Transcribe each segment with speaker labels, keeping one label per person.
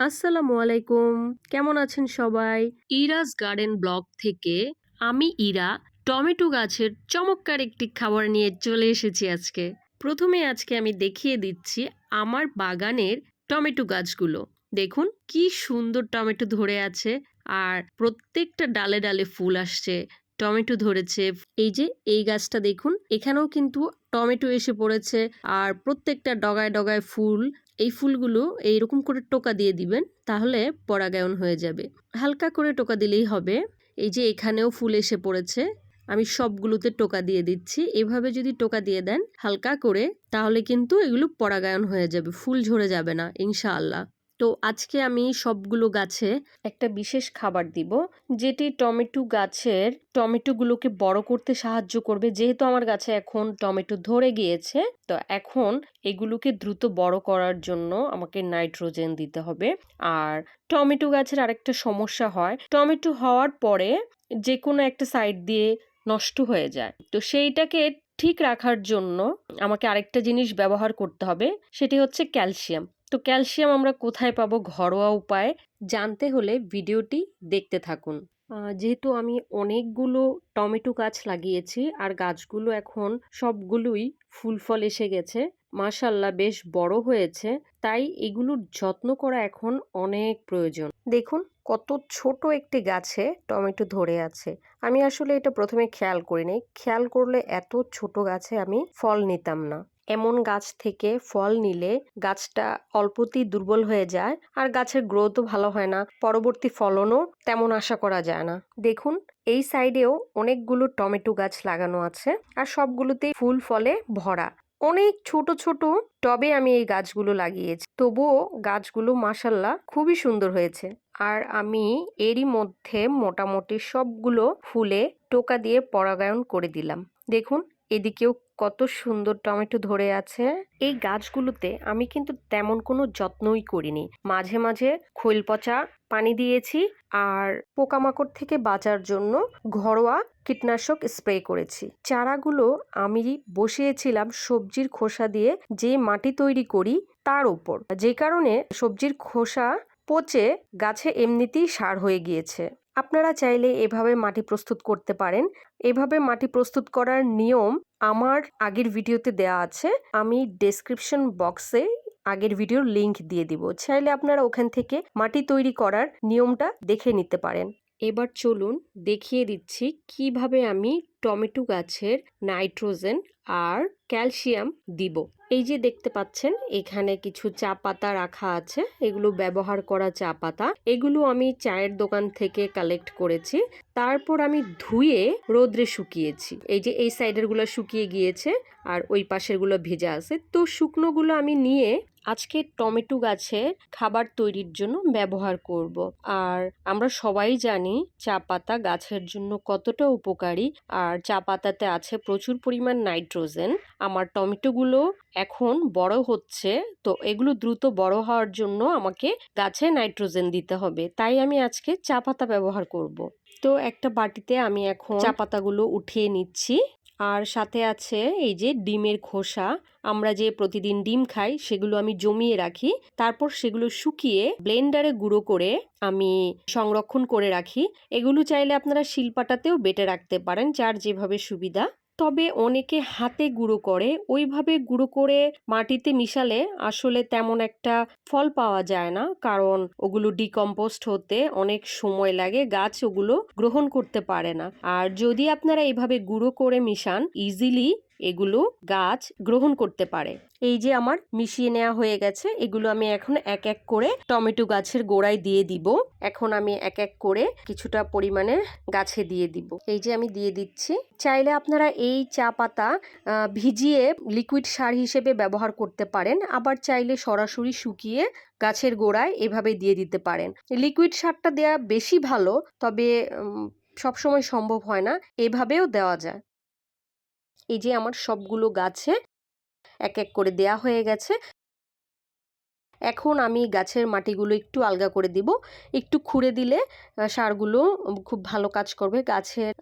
Speaker 1: আসসালামু আলাইকুম। কেমন আছেন সবাই? ইরাস গার্ডেন ব্লগ থেকে আমি ইরা, টমেটো গাছের চমৎকার একটি খাবার নিয়ে চলে এসেছি আজকে। প্রথমে আজকে আমি দেখিয়ে দিচ্ছি আমার বাগানের টমেটো গাছগুলো। দেখুন, কি সুন্দর টমেটো ধরে আছে আর প্রত্যেকটা ডালে ডালে ফুল আসছে, টমেটো ধরেছে। এই যে, এই গাছটা দেখুন, এখানেও কিন্তু টমেটো এসে পড়েছে আর প্রত্যেকটা ডগায় ডগায় ফুল এই ফুলগুলো এইরকম করে টোকা দিয়ে দিবেন, তাহলে পরাগায়ন হয়ে যাবে। হালকা করে টোকা দিলেই হবে। এই যে এখানেও ফুল এসে পড়েছে, আমি সবগুলোতে টোকা দিয়ে দিচ্ছি। এভাবে যদি টোকা দিয়ে দেন হালকা করে, তাহলে কিন্তু এগুলো পরাগায়ন হয়ে যাবে, ফুল ঝরে যাবে না, ইনশাআল্লাহ। তো আজকে আমি সবগুলো গাছে একটা বিশেষ খাবার দিব, যেটি টমেটো গাছের টমেটোগুলোকে বড় করতে সাহায্য করবে। যেহেতু আমার গাছে এখন টমেটো ধরে গিয়েছে, তো এখন এগুলোকে দ্রুত বড় করার জন্য আমাকে নাইট্রোজেন দিতে হবে। আর টমেটো গাছের আরেকটা সমস্যা হয়, টমেটো হওয়ার পরে যে কোনো একটা সাইড দিয়ে নষ্ট হয়ে যায়। তো সেইটাকে ঠিক রাখার জন্য আমাকে আরেকটা জিনিস ব্যবহার করতে হবে, সেটি হচ্ছে ক্যালসিয়াম। তো ক্যালসিয়াম আমরা কোথায় পাবো ঘরোয়া উপায়ে? জানতে হলে ভিডিওটি দেখতে থাকুন। যেহেতু আমি অনেকগুলো টমেটো গাছ লাগিয়েছি, আর গাছগুলো এখন সবগুলোই ফুল ফল এসে গেছে, মাশাল্লাহ বেশ বড় হয়েছে, তাই এগুলোর যত্ন করা এখন অনেক প্রয়োজন। দেখুন, কত ছোট একটি গাছে টমেটো ধরে আছে। আমি আসলে এটা প্রথমে খেয়াল করিনি। খেয়াল করলে এত ছোট গাছে আমি ফল নিতাম না। এমন গাছ থেকে ফল নিলে গাছটা অল্পতেই দুর্বল হয়ে যায় আর গাছের গ্রোথও ভালো হয় না। পরবর্তী ফলনও তেমন আশা করা যায় না। দেখুন, এই সাইডেও অনেকগুলো টমেটো গাছ লাগানো আছে আর সবগুলোতেই ফুল ফলে ভরা। অনেক ছোট ছোট টবে আমি এই গাছগুলো লাগিয়েছি। তবুও গাছগুলো মাসাল্লাহ খুবই সুন্দর হয়েছে আর আমি এরই মধ্যে মোটামুটি সবগুলো ফুলে টোকা দিয়ে পরাগায়ন করে দিলাম। দেখুন, এদিকেও কত সুন্দর টমেটো ধরে আছে। এই গাছগুলোতে আমি কিন্তু তেমন কোনো যত্নই করিনি। মাঝে মাঝে খৈল পচা পানি দিয়েছি আর পোকামাকড় থেকে বাঁচার জন্য ঘরোয়া কীটনাশক স্প্রে করেছি। চারাগুলো আমি বসিয়েছিলাম সবজির খোসা দিয়ে যে মাটি তৈরি করি তার উপর যে কারণে সবজির খোসা পচে গাছে এমনিতেই সার হয়ে গিয়েছে। আপনারা চাইলে এভাবে মাটি প্রস্তুত করতে পারেন। এভাবে মাটি প্রস্তুত করার নিয়ম আমার আগের ভিডিওতে দেওয়া আছে। আমি ডেসক্রিপশন বক্সে আগের ভিডিওর লিংক দিয়ে দিব। চাইলে আপনারা ওখান থেকে মাটি তৈরি করার নিয়মটা দেখে নিতে পারেন। এবার চলুন দেখিয়ে দিচ্ছি কীভাবে আমি টমেটো গাছের নাইট্রোজেন আর ক্যালসিয়াম দিব। এই যে দেখতে পাচ্ছেন, এখানে কিছু চা পাতা রাখা আছে। এগুলো ব্যবহার করা চা পাতা। এগুলো আমি চায়ের দোকান থেকে কালেক্ট করেছি। তারপর আমি ধুয়ে রোদ্রে শুকিয়েছি। এই যে এই সাইডেরগুলো শুকিয়ে গিয়েছে আর ওই পাশেরগুলো ভেজা আছে। তো শুকনোগুলো আমি নিয়ে আজকে টমেটো গাছের খাবার তৈরির জন্য ব্যবহার করব। আর আমরা সবাই জানি চা পাতা গাছের জন্য কতটা উপকারী। আর চা পাতাতে আছে প্রচুর পরিমাণ নাইট্রোজেন। আমার টমেটোগুলো এখন বড় হচ্ছে তো এগুলো দ্রুত বড় হওয়ার জন্য আমাকে গাছে নাইট্রোজেন দিতে হবে। তাই আমি আজকে চা পাতা ব্যবহার করব। তো একটা বাটিতে আমি এখন চা পাতাগুলো উঠিয়ে নিচ্ছি। আর সাথে আছে এই যে ডিমের খোসা। আমরা যে প্রতিদিন ডিম খাই, সেগুলো আমি জমিয়ে রাখি। তারপর সেগুলো শুকিয়ে ব্লেন্ডারে গুঁড়ো করে আমি সংরক্ষণ করে রাখি। এগুলো চাইলে আপনারা শিলপাটাতেও বেটে রাখতে পারেন, যার যেভাবে সুবিধা। তবে অনেকে হাতে গুঁড়ো করে, ওইভাবে গুঁড়ো করে মাটিতে মিশালে আসলে তেমন একটা ফল পাওয়া যায় না। কারণ ওগুলো ডিকম্পোস্ট হতে অনেক সময় লাগে, গাছ ওগুলো গ্রহণ করতে পারে না। আর যদি আপনারা এভাবে গুঁড়ো করে মিশান ইজিলি এগুলো গাছ গ্রহণ করতে পারে। এই যে আমার মিশিয়ে নেওয়া হয়ে গেছে, এগুলো আমি এখন এক এক করে টমেটো গাছের গোড়ায় দিয়ে দিব। এখন আমি এক এক করে কিছুটা পরিমাণে গাছে দিয়ে দিব। এই যে আমি দিয়ে দিচ্ছি। চাইলে আপনারা এই চা পাতা ভিজিয়ে লিকুইড সার হিসেবে ব্যবহার করতে পারেন। আবার চাইলে সরাসরি শুকিয়ে গাছের গোড়ায় এভাবে দিয়ে দিতে পারেন। লিকুইড সারটা দেওয়া বেশি ভালো, তবে সবসময় সম্ভব হয় না। এভাবেও দেওয়া যায়। এই যে আমার সবগুলো গাছে এক এক করে দেয়া হয়ে গেছে। এখন আমি গাছের মাটিগুলো একটু আলগা করে দিব। একটু খুঁড়ে দিলে সারগুলো খুব ভালো কাজ করবে। গাছের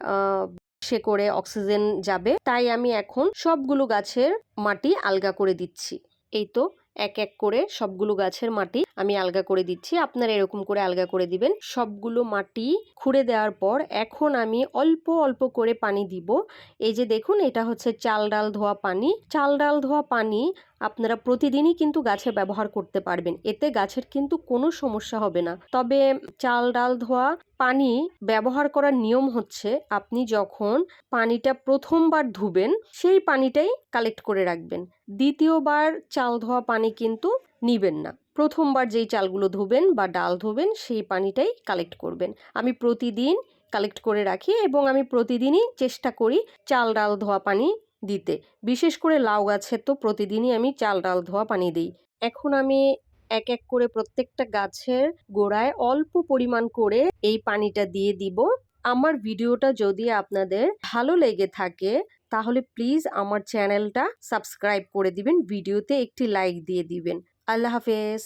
Speaker 1: সে করে অক্সিজেন যাবে। তাই আমি এখন সবগুলো গাছের মাটি আলগা করে দিচ্ছি। এই তো এক এক করে সবগুলো গাছের মাটি আমি আলগা করে দিচ্ছি। আপনারা এরকম করে আলগা করে দিবেন। সবগুলো মাটি খুঁড়ে দেওয়ার পর এখন আমি অল্প অল্প করে পানি দিব। এই যে দেখুন, এটা হচ্ছে চাল ডাল ধোয়া পানি। চাল ডাল ধোয়া পানি আপনারা প্রতিদিনই কিন্তু গাছে ব্যবহার করতে পারবেন। এতে গাছের কিন্তু কোনো সমস্যা হবে না। তবে চাল, ডাল ধোয়া, পানি ব্যবহার করার নিয়ম হচ্ছে আপনি যখন পানিটা প্রথমবার ধুবেন, সেই পানিটাই কালেক্ট করে রাখবেন। দ্বিতীয়বার চাল ধোয়া পানি কিন্তু নিবেন না। প্রথমবার যেই চালগুলো ধুবেন বা ডাল ধুবেন, সেই পানিটাই কালেক্ট করবেন। আমি প্রতিদিন কালেক্ট করে রাখি এবং আমি প্রতিদিনই চেষ্টা করি চাল, ডাল ধোয়া পানি দিতে। বিশেষ করে লাউ গাছে তো প্রতিদিনই আমি চাল, ডাল, ধোয়া পানি দিই। এখন আমি এক এক করে প্রত্যেকটা গাছের গোড়ায় অল্প পরিমাণ করে এই পানিটা দিয়ে দিব। আমার ভিডিওটা যদি আপনাদের ভালো লেগে থাকে, তাহলে প্লিজ আমার চ্যানেলটা সাবস্ক্রাইব করে দিবেন, ভিডিওতে একটি লাইক দিয়ে দিবেন। আল্লাহ হাফেজ।